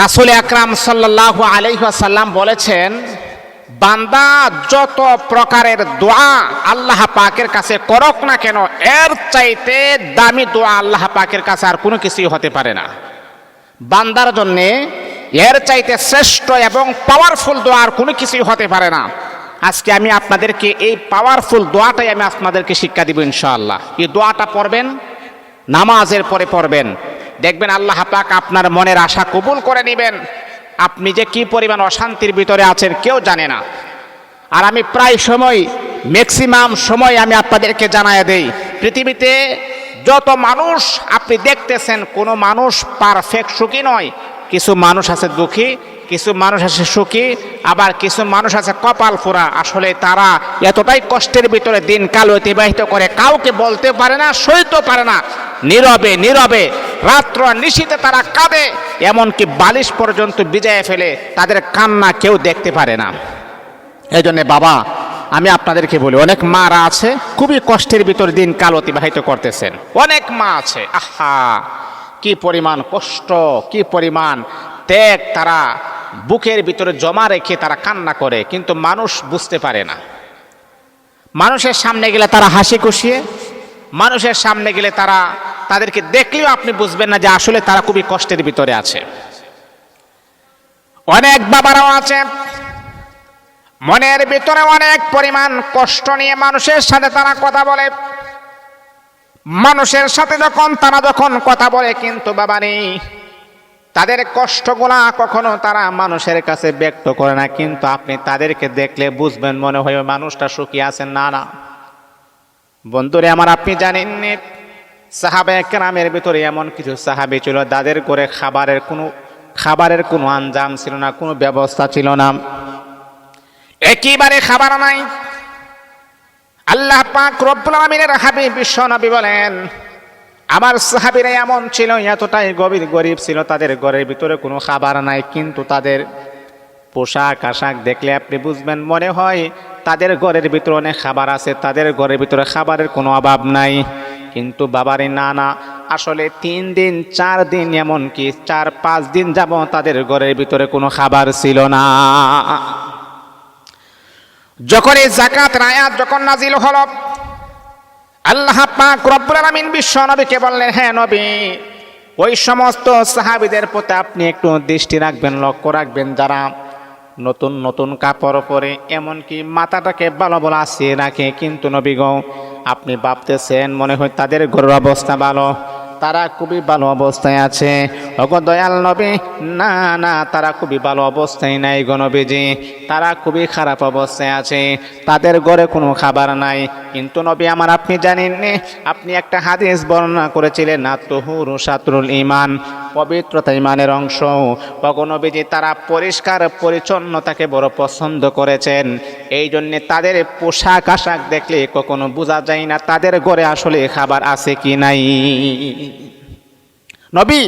রাসুল আকরাম সাল্লাহ আলহাসাল্লাম বলেছেন, বান্দা যত প্রকারের দোয়া আল্লাহ পাকের কাছে করক না কেন, এর চাইতে দামি দোয়া আল্লাহ পাকের কাছে আর কোনো কিছুই হতে পারে না। বান্দার জন্যে এর চাইতে শ্রেষ্ঠ এবং পাওয়ারফুল দোয়া আর কোনো কিছুই হতে পারে না। আজকে আমি আপনাদেরকে এই পাওয়ারফুল দোয়াটাই আমি আপনাদেরকে শিক্ষা দিব ইনশাআল্লাহ। এই দোয়াটা পড়বেন, নামাজের পরে পড়বেন। দেখবেন আল্লাহ পাক আপনার মনের আশা কবুল করে নেবেন। আপনি যে কি পরিমাণ অশান্তির ভিতরে আছেন কেউ জানে না। আর আমি প্রায় সময় ম্যাক্সিমাম সময় আমি আপনাদেরকে জানায় দেই, পৃথিবীতে যত মানুষ আপনি দেখতেছেন, কোনো মানুষ পারফেক্ট সুখী নয়। কিছু মানুষ আছে দুঃখী, কিছু মানুষ আছে সুখী, আবার কিছু মানুষ আছে কপাল ফোরা। আসলে তারা এতটাই কষ্টের ভিতরে দিনকাল অতিবাহিত করে, কাউকে বলতে পারে না, সইতে পারে না। নীরবে নীরবে, রাত্র নিশীতে তারা কাঁদে, এমনকি বালিশ পর্যন্ত বিজয়ে ফেলে তাদের কান্না কেউ দেখতে পারে না। এই জন্যে বাবা, আমি আপনাদেরকে বলি, অনেক মারা আছে, খুবই কষ্টের ভিতর দিন কাল অতিবাহিত করতেছেন। অনেক মা আছে, আহা! কি পরিমাণ কষ্ট, কি পরিমাণ ত্যাগ তারা বুকের ভিতরে জমা রেখে তারা কান্না করে, কিন্তু মানুষ বুঝতে পারে না। মানুষের সামনে গেলে তারা হাসি খুশিয়ে মানুষের সামনে গেলে তারা তাদেরকে দেখলেও আপনি বুঝবেন না যে আসলে তারা খুবই কষ্টের ভিতরে আছে। অনেক বাবারাও আছে, মনের ভিতরে অনেক পরিমাণ কষ্ট নিয়ে মানুষের সাথে তারা কথা বলে। মানুষের সাথে যখন, তারা যখন কথা বলে, কিন্তু বাবা নেই। তাদের কষ্টগুলা কখনো তারা মানুষের কাছে ব্যক্ত করে না, কিন্তু আপনি তাদেরকে দেখলে বুঝবেন মনে হয় মানুষটা সুখী আছেন। না না। বন্ধুরে, আমার আপনি জানেননি সাহাবে একরামের ভিতরে এমন কিছু সাহাবি ছিল তাদের করে খাবারের কোনো খাবারের কোনো আঞ্জাম ছিল না, কোনো ব্যবস্থা ছিল না। একেবারে খাবার নাই। আল্লাহ পাক রব্বুল আমিনের হাবিব বিশ্ব নবী বলেন, আমার সাহাবিরা এমন ছিল, এতটাই গভীর গরিব ছিল, তাদের ঘরের ভিতরে কোনো খাবার নাই, কিন্তু তাদের পোশাক, আশাক দেখলে আপনি বুঝবেন, মনে হয় তাদের ঘরের ভিতরে অনেক খাবার আছে, তাদের ঘরের ভিতরে খাবারের কোনো অভাব নাই। কিন্তু বাবারে, না না, আসলে তিন দিন, চার দিন এমনকি চার, পাঁচ দিন যাব তাদের ঘরের ভিতরে কোনো খাবার ছিল না। যখন এই জাকাত রায়াত যখন নাজিল হল, আল্লাহ পাক রব্বুল আলামিন বিশ্ব নবীকে বললেন হ্যাঁ নবী, ওই সমস্ত সাহাবিদের প্রতি আপনি একটু দৃষ্টি রাখবেন, লক্ষ্য রাখবেন। যারা নতুন নতুন কাপড় পরে, এমনকি মাথাটাকে ভালো ভালো আসিয়ে রাখে, কিন্তু নবী গো, আপনি ভাবতেছেন মনে হয় তাদের ঘরের অবস্থা ভালো। তারা খুবই ভালো অবস্থায় আছে। অগ দয়াল নবী, না না, তারা খুবই ভালো অবস্থায় নাই গণবীজি তারা খুবই খারাপ অবস্থায় আছে। তাদের ঘরে কোনো খাবার নাই। কিন্তু নবী আমার, আপনি জানেননি, আপনি একটা হাদিস বর্ণনা করেছিলেন না তহুর সাতরুল ইমান পবিত্রতা ইমানের অংশ। নবীজি তারা পরিষ্কার পরিচ্ছন্নতাকে বড় পছন্দ করেছেন। এই জন্যে তাদের পোশাক আশাক দেখলে কখনো বোঝা যায় না তাদের ঘরে আসলে খাবার আছে কি নাই। নবী,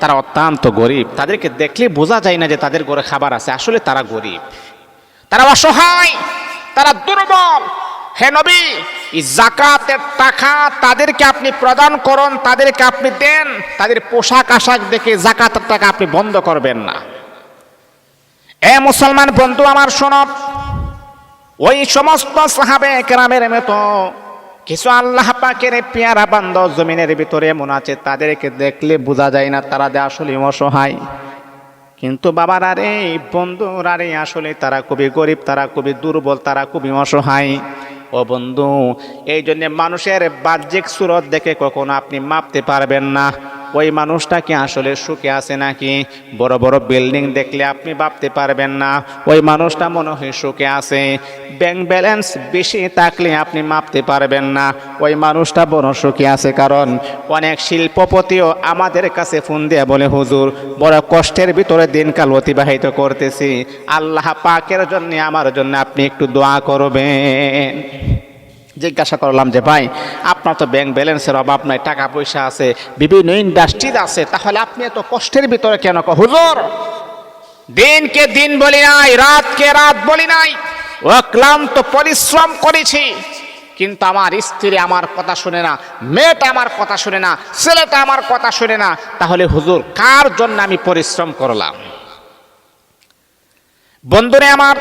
তারা অত্যন্ত গরিব। তাদেরকে দেখলে বোঝা যায় না যে তাদের ঘরে খাবার আছে। আসলে তারা গরিব। তারা অসহায়, তারা দুর্বল। হে নবী জাকাতের টাকা তাদেরকে আপনি প্রদান করুন, তাদেরকে আপনি দেন, তাদের পোশাক আশাক দেখে জাকাতের টাকা আপনি বন্ধ করবেন না। এ মুসলমান বন্ধু আমার শোনব ওই সমস্ত সাহাবে কেরামের মতো কিছু আল্লাহ পাকের পেয়ারা বান্ধ জমিনের ভিতরে এমন আছে, তাদেরকে দেখলে বোঝা যায় না তারা যে আসলে অসহায়। কিন্তু বাবার আরে বন্ধুর আরে আসলে তারা খুবই গরিব, তারা খুবই দুর্বল, তারা খুবই অসহায়। ও বন্ধু এই জন্যে মানুষের বাহ্যিক সুরত দেখে কখনো আপনি মাপতে পারবেন না। ওই মানুষটা কি আসলে সুখে আছে নাকি? বড় বড় বিল্ডিং দেখলে আপনি ভাবতে পারবেন না। ওই মানুষটা মনে হয় সুখে আছে। ব্যাংক ব্যালেন্স বেশি থাকলে আপনি মাপতে পারবেন না। ওই মানুষটা বড় সুখে আছে কারণ অনেক শিল্পপতিও আমাদের কাছে ফোন দিয়ে বলে, হুজুর, বড় কষ্টের ভিতরে দিনকাল অতিবাহিত করতেছি। আল্লাহ পাকের জন্য, আমার জন্য আপনি একটু দোয়া করবেন। জিজ্ঞাসা করলাম যে, ভাই, আপনার তো ব্যাংক ব্যালেন্সের অভাব নাই টাকা পয়সা আছে, বিভিন্ন ইন্ডাস্ট্রি আছে, তাহলে আপনি এত কষ্টের ভিতরে কেন হুজুর, দিনকে দিন বলি নাই, রাতকে রাত বলি নাই, অক্লান্ত পরিশ্রম করেছি, কিন্তু আমার স্ত্রী আমার কথা শুনে না, মেয়েটা আমার কথা শুনে না, ছেলেটা আমার কথা শুনে না, তাহলে হুজুর, কার জন্য আমি পরিশ্রম করলাম? বন্ধুরে আমার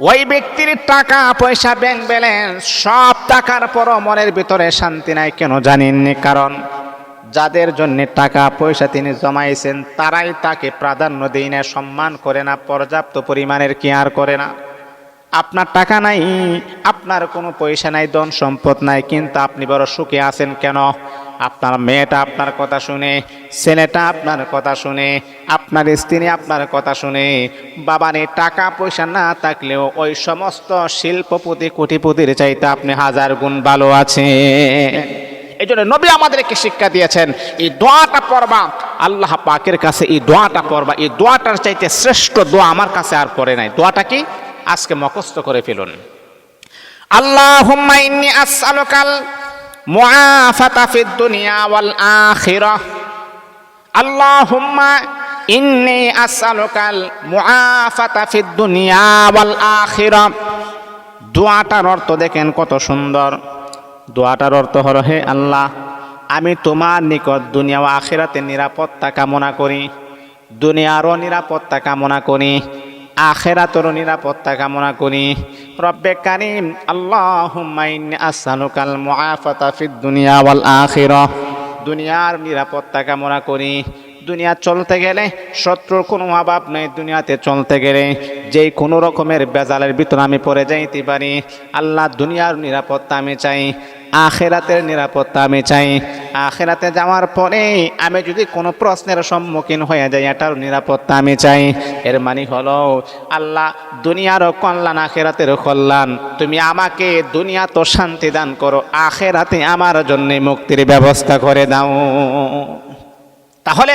ওই ব্যক্তির টাকা, পয়সা ব্যাংক ব্যালেন্স সব টাকার পরও মনের ভিতরে শান্তি নাই কেন জানেননি? কারণ যাদের জন্য টাকা, পয়সা তিনি জমাইছেন, তারাই তাকে প্রাধান্য দেয় না, সম্মান করে না, পর্যাপ্ত পরিমাণের কেয়ার করে না। আপনার টাকা নাই, আপনার কোনো পয়সা নাই, ধন সম্পদ নাই, কিন্তু আপনি বড় সুখে আছেন কেন? আপনার মেয়েটা আপনার কথা শুনে, ছেলেটা আপনার কথা শুনে, আপনার স্ত্রী আপনার কথা শুনে বাবানে টাকা পয়সা না থাকলেও ওই সমস্ত শিল্পপতি কোটিপতির চাইতে আপনি হাজার গুণ ভালো আছে এই জন্য নবী আমাদেরকে শিক্ষা দিয়েছেন, এই দোয়াটা পড়বা, আল্লাহ পাকের কাছে এই দোয়াটা পড়বা, এই দোয়াটার চাইতে শ্রেষ্ঠ দোয়া আমার কাছে আর পড়ে নাই। দোয়াটা কি? আজকে মকস্থ করে ফেলুন। আল্লাহ আসআলুকাল দোয়াটার অর্থ দেখেন কত সুন্দর। দোয়াটার অর্থ হলো, হে আল্লাহ, আমি তোমার নিকট দুনিয়া ও আখিরাতে নিরাপত্তা কামনা করি, দুনিয়ারও নিরাপত্তা কামনা করি, আখেরাতরও নিরাপত্তা কামনা করি রব্বে কারিম আল্লাহুমাইন আসানুকাল মুআফাতা ফিদ দুনিয়া ওয়াল দুনিয়ার নিরাপত্তা কামনা করি। দুনিয়া চলতে গেলে শত্রুর কোনো অভাব নেই দুনিয়াতে চলতে গেলে। যেই কোনো রকমের বেজালের ভিতরে আমি পড়ে যাইতে পারি। আল্লাহ দুনিয়ার নিরাপত্তা আমি চাই। আখেরাতের নিরাপত্তা আমি চাই। আখেরাতে যাওয়ার পরে আমি যদি কোনো প্রশ্নের সম্মুখীন হয়ে যাই, এটার নিরাপত্তা আমি চাই। এর মানে হলো, আল্লাহ দুনিয়ারও কল্যাণ আখেরাতেরও কল্যাণ। তুমি আমাকে দুনিয়া তো শান্তি দান করো, আখেরাতে আমার জন্য মুক্তির ব্যবস্থা করে দাও। তাহলে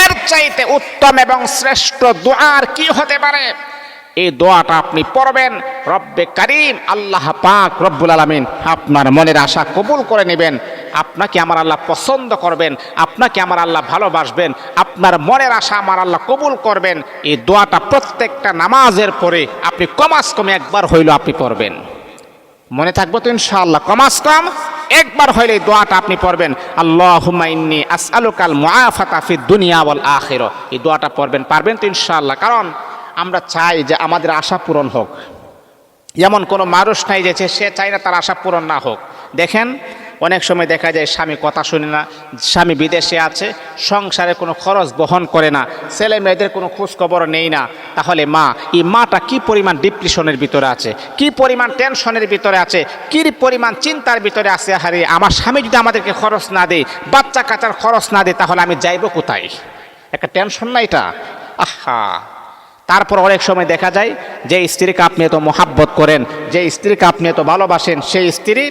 এর চাইতে উত্তম এবং শ্রেষ্ঠ দোয়ার কি হতে পারে? এই দোয়াটা আপনি পড়বেন। রব্বে কারিম, আল্লাহ পাক রব্বুল আলমিন আপনার মনের আশা কবুল করে নেবেন। আপনাকে আমার আল্লাহ পছন্দ করবেন, আপনাকে আমার আল্লাহ ভালোবাসবেন, আপনার মনের আশা আমার আল্লাহ কবুল করবেন। এই দোয়াটা প্রত্যেকটা নামাজের পরে আপনি কমাস কমে একবার হইল আপনি পড়বেন। মনে থাকব তো ইনশাআল্লাহ, কমাস কম একবার হইলে দোয়াটা আপনি পড়বেন। আল্লাহুম্মা ইন্নি আসআলুকাল মুআফাতা ফিদ দুনিয়া ওয়াল আখিরা। এই দোয়াটা পড়বেন, পারবেন তো ইনশাআল্লাহ। কারণ আমরা চাই যে আমাদের আশা পূরণ হোক। এমন কোনো মানুষ নাই যে সে চায় না তার আশা পূরণ না হোক। দেখেন, অনেক সময় দেখা যায় স্বামী কথা শুনে না, স্বামী বিদেশে আছে, সংসারে কোনো খরচ বহন করে না, ছেলে মেয়েদের কোনো খোঁজখবর নেই না। তাহলে মা, এই মাটা কি পরিমাণ ডিপ্রেশনের ভিতরে আছে? কি পরিমাণ টেনশনের ভিতরে আছে? কি পরিমাণ চিন্তার ভিতরে আছে? হারে আমার স্বামী যদি আমাদেরকে খরচ না দেয়, বাচ্চা কাচার খরচ না দেয়, তাহলে আমি যাইব কোথায়? একটা টেনশন না এটা? আহা! তারপর অনেক সময় দেখা যায় যে স্ত্রীকে আপনি এত মহাব্বত করেন, যে স্ত্রীকে আপনি এত ভালোবাসেন, সেই স্ত্রী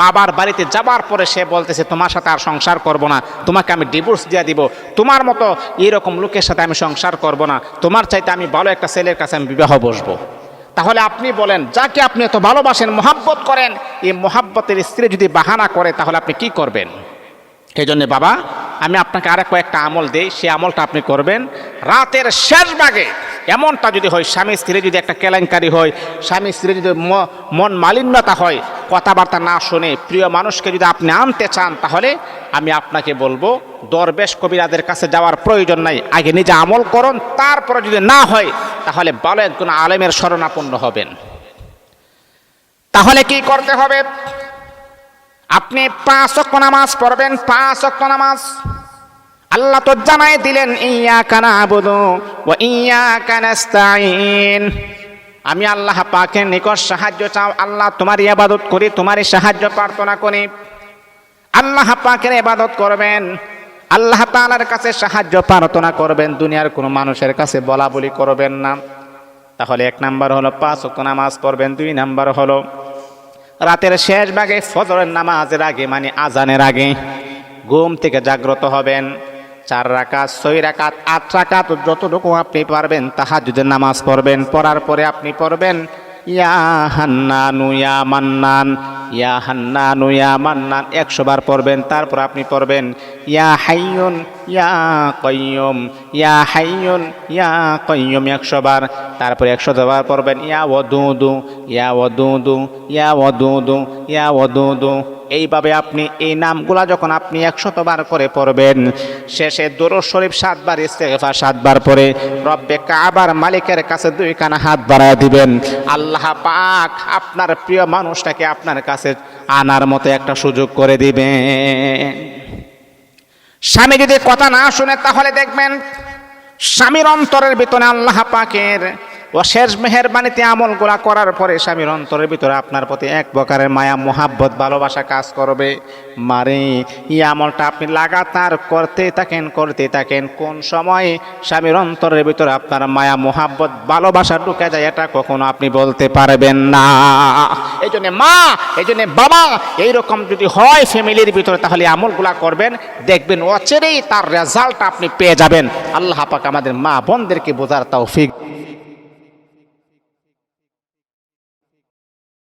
বাবার বাড়িতে যাবার পরে সে বলতেছে, তোমার সাথে আর সংসার করব না, তোমাকে আমি ডিভোর্স দিয়ে দিব। তোমার মতো এরকম লোকের সাথে আমি সংসার করব না। তোমার চাইতে আমি ভালো একটা ছেলের কাছে আমি বিবাহ বসবো। তাহলে আপনি বলেন, যাকে আপনি এত ভালোবাসেন, মহাব্বত করেন, এই মহাব্বতের স্ত্রী যদি বাহানা করে, তাহলে আপনি কি করবেন? এই জন্যে বাবা, আমি আপনাকে আরেক কয়েকটা আমল দিই সেই আমলটা আপনি করবেন। রাতের শেষ ভাগে এমনটা যদি হয়, স্বামী স্ত্রী যদি একটা কেলেঙ্কারি হয়, স্বামী স্ত্রী যদি মন মালিন্যতা হয়, কথাবার্তা না শুনে প্রিয় মানুষকে যদি আপনি আনতে চান, তাহলে আমি আপনাকে বলব, দরবেশ কবিরাদের কাছে যাওয়ার প্রয়োজন নাই, আগে নিজে আমল করুন, তারপরে যদি না হয়, তাহলে ভালো একজন আলেমের শরণাপন্ন হবেন। তাহলে কি করতে হবে? আপনি পাঁচ অক্ট নামাজ পড়বেন, পাঁচ অক্ট নামাজ। আল্লাহ তো জানাই দিলেন ইয়া কানা আবুদু ও ইয়া কানাস্তাইন আমি আল্লাহ পাকের নিকট সাহায্য চাও, আল্লাহ তোমার ইবাদত করি, তোমারই সাহায্য প্রার্থনা করি। আল্লাহ পাকের ইবাদত করবেন, আল্লাহ তাআলার কাছে সাহায্য প্রার্থনা করবেন, দুনিয়ার কোনো মানুষের কাছে বলা বলি করবেন না। তাহলে এক নাম্বার হলো পাঁচ অক্ট নামাজ পড়বেন, দুই নাম্বার হলো রাতের শেষ ভাগে ফজরের নামাজের আগে মানে আজানের আগে, ঘুম থেকে জাগ্রত হবেন। চার রাকাত, ছয় রাকাত, আট রাকাত, যতটুকু আপনি পারবেন তাহা যদি নামাজ পড়বেন। পড়ার পরে আপনি পড়বেন, ইয়া হান্নানু, ইয়া মান্নান, ইয়া হান্নানু, ইয়া মান্নান, একশো বার পড়বেন, তারপর আপনি পড়বেন, ইয়া হাইয়ুন, ইয়া কয়্যুম ইয়া হাইয়ুন, ইয়া কয়্যুম একশো বার, তারপরে একশো বার পড়বেন, ইয়া ওদুদু ইয়া ওদুদু ইয়া ওদুদু ইয়া ওদুদু এইভাবে আপনি এই নামগুলা যখন আপনি একশতবার করে পড়বেন, শেষে দরুদ শরীফ সাতবার, ইস্তেগফার সাতবার পরে রব্বে কাবার মালিকের কাছে দুই কানা হাত বাড়ায় দিবেন। আল্লাহ পাক আপনার প্রিয় মানুষটাকে আপনার কাছে আনার মতো একটা সুযোগ করে দিবেন। স্বামী যদি কথা না শুনে, তাহলে দেখবেন স্বামীর অন্তরের ভিতরে আল্লাহ পাকের ও শেষ মেহরবানিতে আমলগুলা করার পরে স্বামীর অন্তরের ভিতরে আপনার প্রতি এক প্রকারের মায়া, মোহাব্বত, ভালোবাসা কাজ করবে। মারে, এই আমলটা আপনি লাগাতার করতে থাকেন করতে থাকেন। কোন সময়ে স্বামীর অন্তরের ভিতরে আপনার মায়া, মোহাব্বত, ভালোবাসা ঢুকে যায় এটা কখনো আপনি বলতে পারবেন না। এই জন্য মা, এই জন্য বাবা, এইরকম যদি হয় ফ্যামিলির ভিতরে তাহলে আমলগুলা করবেন। দেখবেন অচেরেই তার রেজাল্ট আপনি পেয়ে যাবেন। আল্লাহ পাক আমাদের মা বোনদেরকে বোঝার তৌফিক